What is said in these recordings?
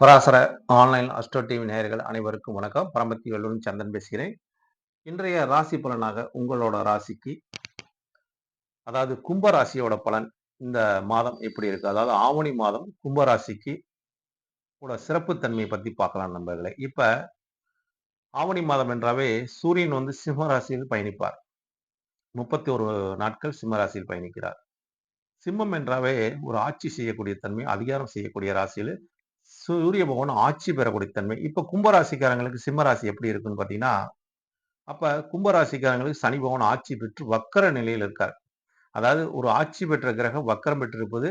Parasara online astro TV நேயர்கள் அனைவருக்கும் வணக்கம். பரமத்தி வல்லூரின் சந்தன் பேசுகிறேன். இன்றைய ராசி பலனாக உங்களோட ராசிக்கு அதாவது கும்ப ராசியோட பலன் இந்த மாதம் எப்படி இருக்கு? அதாவது ஆவணி மாதம் கும்ப ராசிக்கு கூட சிறப்புத்தன்மையை பத்தி பார்க்கலாம் நண்பர்களே. இப்ப ஆவணி மாதம் என்றாவே சூரியன் வந்து சிம்ம ராசியில் பயணிப்பார். முப்பத்தி ஒரு நாட்கள் சிம்ம ராசியில் பயணிக்கிறார். சிம்மம் என்றாவே ஒரு ஆட்சி செய்யக்கூடிய தன்மை அதிகாரம் செய்யக்கூடிய ராசியில் சூரிய பகவான் ஆட்சி பெறக்கூடிய தன்மை. இப்ப கும்பராசிக்காரங்களுக்கு சிம்மராசி எப்படி இருக்குன்னு பாத்தீங்கன்னா அப்ப கும்பராசிக்காரங்களுக்கு சனி பகவான் ஆட்சி பெற்று வக்கர நிலையில் இருக்கார். அதாவது ஒரு ஆட்சி பெற்ற கிரகம் வக்கரம் பெற்றிருப்பது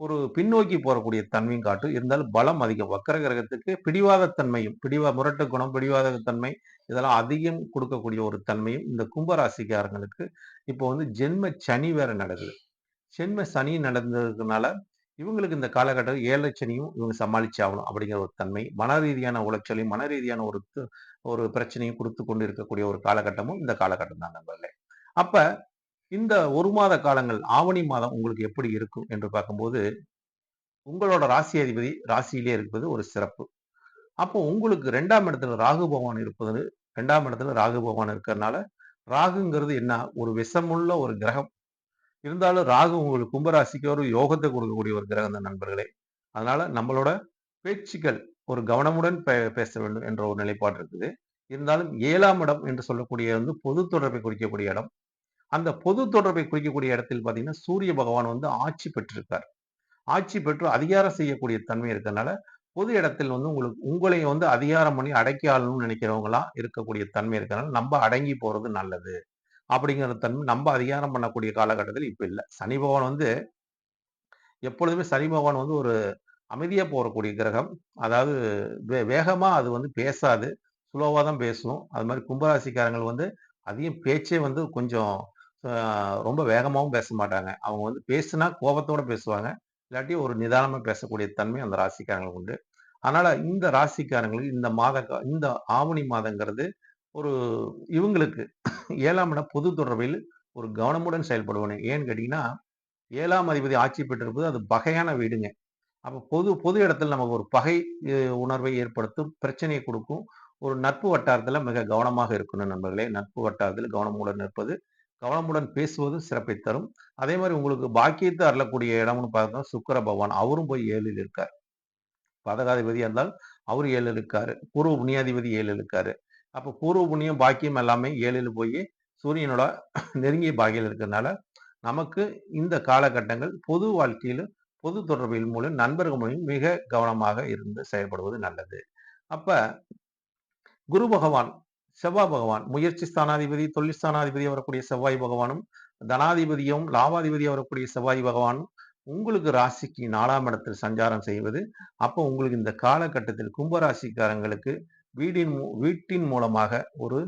ஒரு பின்னோக்கி போறக்கூடிய தன்மையும் காட்டும். இருந்தாலும் பலம் அதிகம். வக்கர கிரகத்துக்கு பிடிவாத தன்மையும் பிடிவா முரட்டு குணம் பிடிவாத தன்மை இதெல்லாம் அதிகம் கொடுக்கக்கூடிய ஒரு தன்மையும் இந்த கும்பராசிக்காரங்களுக்கு இப்போ வந்து ஜென்ம சனி வேற நடக்குது. ஜென்ம சனி நடந்ததுனால இவங்களுக்கு இந்த காலகட்டம் ஏழை இவங்க சமாளிச்சு ஆகணும் அப்படிங்கிற ஒரு தன்மை மன ரீதியான உளைச்சலையும் மன ரீதியான ஒரு ஒரு பிரச்சனையும் கொடுத்து கொண்டு இருக்கக்கூடிய ஒரு காலகட்டமும் இந்த காலகட்டம் தான் நண்பர்களே. அப்ப இந்த ஒரு மாத காலங்கள் ஆவணி மாதம் உங்களுக்கு எப்படி இருக்கும் என்று பார்க்கும்போது உங்களோட ராசி அதிபதி ராசியிலே இருப்பது ஒரு சிறப்பு. அப்போ உங்களுக்கு ரெண்டாம் இடத்துல ராகு பகவான் இருப்பது ரெண்டாம் இடத்துல ராகு பகவான் இருக்கிறதுனால ராகுங்கிறது என்ன? ஒரு விஷமுள்ள ஒரு கிரகம். இருந்தாலும் ராகு உங்களுக்கு கும்பராசிக்கு ஒரு யோகத்தை கொடுக்கக்கூடிய ஒரு கிரகம் தான் நண்பர்களே. அதனால நம்மளோட பேச்சுக்கள் ஒரு கவனமுடன் பேச வேண்டும் என்ற ஒரு நிலைப்பாடு இருக்குது. இருந்தாலும் ஏழாம் இடம் என்று சொல்லக்கூடிய வந்து பொது தொடர்பை குறிக்கக்கூடிய இடம். அந்த பொது தொடர்பை குறிக்கக்கூடிய இடத்தில் பார்த்தீங்கன்னா சூரிய பகவான் வந்து ஆட்சி பெற்றிருக்கார். ஆட்சி பெற்று அதிகாரம் செய்யக்கூடிய தன்மை இருக்கிறதுனால பொது இடத்தில் வந்து உங்களுக்கு உங்களை வந்து அதிகாரம் பண்ணி அடக்கி ஆளணும்னு நினைக்கிறவங்களாம் இருக்கக்கூடிய தன்மை இருக்கிறதுனால நம்ம அடங்கி போறது நல்லது. அப்படிங்கிற தன்மை நம்ம அதிகாரம் பண்ணக்கூடிய காலகட்டத்தில் இப்போ இல்லை. சனி பகவான் வந்து எப்பொழுதுமே சனி பகவான் வந்து ஒரு அமைதியாக போகக்கூடிய கிரகம். அதாவது வே வேகமாக அது வந்து பேசாது. ஸ்லோவாக தான் பேசும் அது மாதிரி கும்பராசிக்காரங்கள் வந்து அதிகம் பேச்சே வந்து கொஞ்சம் ரொம்ப வேகமாகவும் பேச மாட்டாங்க. அவங்க வந்து பேசுனா கோபத்தோட பேசுவாங்க. இல்லாட்டி ஒரு நிதானமாக பேசக்கூடிய தன்மை அந்த ராசிக்காரங்களுக்கு உண்டு. அதனால இந்த ராசிக்காரங்களுக்கு இந்த மாத இந்த ஆவணி மாதங்கிறது ஒரு இவங்களுக்கு ஏழாம் இடம் பொது தொடர்பில் ஒரு கவனமுடன் செயல்படுவானு. ஏன்னு கேட்டீங்கன்னா ஏழாம் அதிபதி ஆட்சி பெற்றிருப்பது அது பகையான வீடுங்க. அப்போ பொது பொது இடத்துல நம்ம ஒரு பகை உணர்வை ஏற்படுத்தும் பிரச்சனையை கொடுக்கும் ஒரு நட்பு வட்டாரத்தில் மிக கவனமாக இருக்கணும் நண்பர்களே. நட்பு வட்டாரத்தில் கவனமுடன் இருப்பது கவனமுடன் பேசுவது சிறப்பை தரும். அதே மாதிரி உங்களுக்கு பாக்கியத்தை அருளக்கூடிய இடம்னு பார்த்தா சுக்கர பகவான் அவரும் போய் ஏழில் இருக்கார். பதகாதிபதியாக இருந்தால் அவர் ஏழு இருக்காரு. பூர்வ புண்ணியாதிபதி ஏழு இருக்காரு. அப்போ பூர்வ புண்ணியம் பாக்கியம் எல்லாமே ஏழில் போய் சூரியனோட நெருங்கிய பாகியில் இருக்கிறதுனால நமக்கு இந்த காலகட்டங்கள் பொது வாழ்க்கையில் பொது தொடர்பில் மூலம் நண்பர்கள் மூலம் மிக கவனமாக இருந்து செயல்படுவது நல்லது. அப்ப குரு பகவான் செவ்வாய் பகவான் முயற்சி ஸ்தானாதிபதி தொழில் ஸ்தானாதிபதி வரக்கூடிய செவ்வாய் பகவானும் தனாதிபதியும் லாபாதிபதியும் வரக்கூடிய செவ்வாய் பகவானும் உங்களுக்கு ராசிக்கு நாலாம் இடத்தில் சஞ்சாரம் செய்வது அப்போ உங்களுக்கு இந்த காலகட்டத்தில் கும்பராசிக்காரங்களுக்கு வீடின் வீட்டின் மூலமாக ஒரு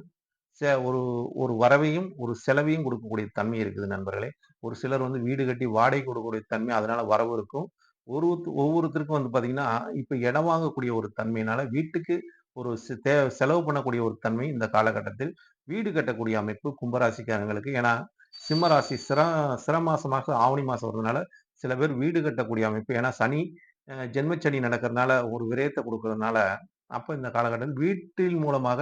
ஒரு ஒரு வரவையும் ஒரு செலவையும் கொடுக்கக்கூடிய தன்மை இருக்குது நண்பர்களே. ஒரு சிலர் வந்து வீடு கட்டி வாடகை கொடுக்கக்கூடிய தன்மை அதனால வரவு இருக்கும். ஒரு ஒவ்வொருத்தருக்கும் வந்து பார்த்தீங்கன்னா இப்போ இடம் வாங்கக்கூடிய ஒரு தன்மையினால வீட்டுக்கு ஒரு தே செலவு பண்ணக்கூடிய ஒரு தன்மை இந்த காலகட்டத்தில். வீடு கட்டக்கூடிய அமைப்பு கும்பராசிக்காரங்களுக்கு ஏன்னா சிம்மராசி சிர சிரமாசமாக ஆவணி மாசம் வர்றதுனால சில பேர் வீடு கட்டக்கூடிய அமைப்பு. ஏன்னா சனி ஜென்மச்சனி நடக்கிறதுனால ஒரு விரயத்தை கொடுக்கறதுனால அப்போ இந்த காலகட்டத்தில் வீட்டின் மூலமாக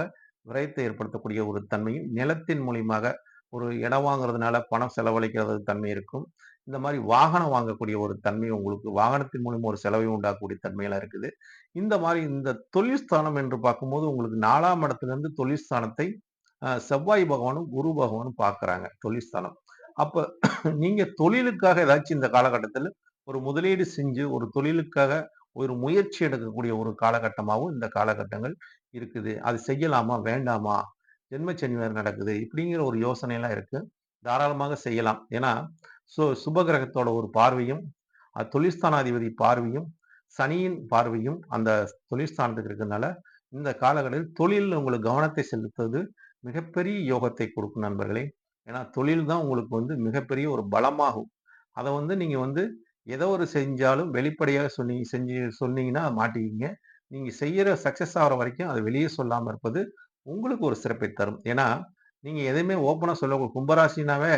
விரயத்தை ஏற்படுத்தக்கூடிய ஒரு தன்மையும் நிலத்தின் மூலியமாக ஒரு இடம் வாங்குறதுனால பணம் செலவழிக்கிறது தன்மை இருக்கும். இந்த மாதிரி வாகனம் வாங்கக்கூடிய ஒரு தன்மை உங்களுக்கு வாகனத்தின் மூலியமாக ஒரு செலவை உண்டாக்கக்கூடிய தன்மையெல்லாம் இருக்குது. இந்த மாதிரி இந்த தொழில்ஸ்தானம் என்று பார்க்கும்போது உங்களுக்கு நாலாம் இடத்துலேருந்து தொழில்ஸ்தானத்தை செவ்வாய் பகவானும் குரு பகவானும் பார்க்குறாங்க தொழில்ஸ்தானம் அப்போ நீங்கள் தொழிலுக்காக ஏதாச்சும் இந்த காலகட்டத்தில் ஒரு முதலீடு செஞ்சு ஒரு தொழிலுக்காக ஒரு முயற்சி எடுக்கக்கூடிய ஒரு காலகட்டமாகவும் இந்த காலகட்டங்கள் இருக்குது. அது செய்யலாமா? வேண்டாமா? ஜென்மச்சனி வேறு நடக்குது. இப்படிங்கிற ஒரு யோசனையெல்லாம் இருக்குது தாராளமாக செய்யலாம். ஏன்னா சு சுபகிரகத்தோட ஒரு பார்வையும் தொழிற்ஸ்தானாதிபதி பார்வையும் சனியின் பார்வையும் அந்த தொழிற்ஸ்தானத்துக்கு இருக்கிறதுனால இந்த காலகட்டத்தில் தொழில் உங்களுக்கு கவனத்தை செலுத்துவது மிகப்பெரிய யோகத்தை கொடுக்கும் நண்பர்களே. ஏன்னா தொழில் தான் உங்களுக்கு வந்து மிகப்பெரிய ஒரு பலமாகும். அதை வந்து நீங்கள் வந்து ஏதோ ஒரு செஞ்சாலும் வெளிப்படையாக சொன்னீங்க செஞ்சு சொன்னீங்கன்னா மாட்டிக்கிங்க. நீங்கள் செய்கிற சக்ஸஸ் ஆகிற வரைக்கும் அதை வெளியே சொல்லாமல் இருப்பது உங்களுக்கு ஒரு சிறப்பை தரும். ஏன்னா நீங்கள் எதையுமே ஓப்பனாக சொல்ல கும்பராசினாவே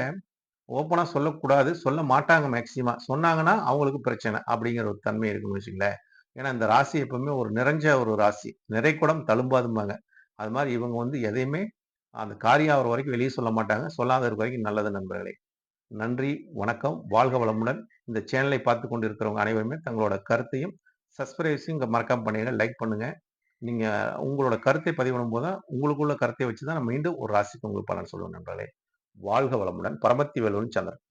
ஓப்பனாக சொல்லக்கூடாது சொல்ல மாட்டாங்க மேக்சிமம் சொன்னாங்கன்னா அவங்களுக்கு பிரச்சனை அப்படிங்கிற ஒரு தன்மை இருக்குன்னு வச்சுங்களேன் ஏன்னா இந்த ராசி எப்பவுமே ஒரு நிறைஞ்ச ஒரு ராசி. நிறைக்குடம் தழும்பாதும்பாங்க. அது மாதிரி இவங்க வந்து எதையுமே அந்த காரியம் ஆகிற வரைக்கும் வெளியே சொல்ல மாட்டாங்க. சொல்லாத இருக்க வரைக்கும் நல்லது நண்பர்களே. நன்றி வணக்கம் வாழ்க வளமுடன். இந்த சேனலை பார்த்து கொண்டு இருக்கிறவங்க அனைவருமே தங்களோட கருத்தையும் சப்ஸ்கிரைப்ஸையும் இங்கே மறக்காம பண்ணுங்க லைக் பண்ணுங்க. நீங்க உங்களோட கருத்தை பதிவிடும் போது தான் உங்களுக்குள்ள கருத்தை வச்சு தான் நான் மீண்டும் ஒரு ராசிக்கு உங்களுக்கு பலன் சொல்லுவேன் நண்பர்களே. வாழ்க வளமுடன். பரமத்தி வேலுவன் சந்திரன்.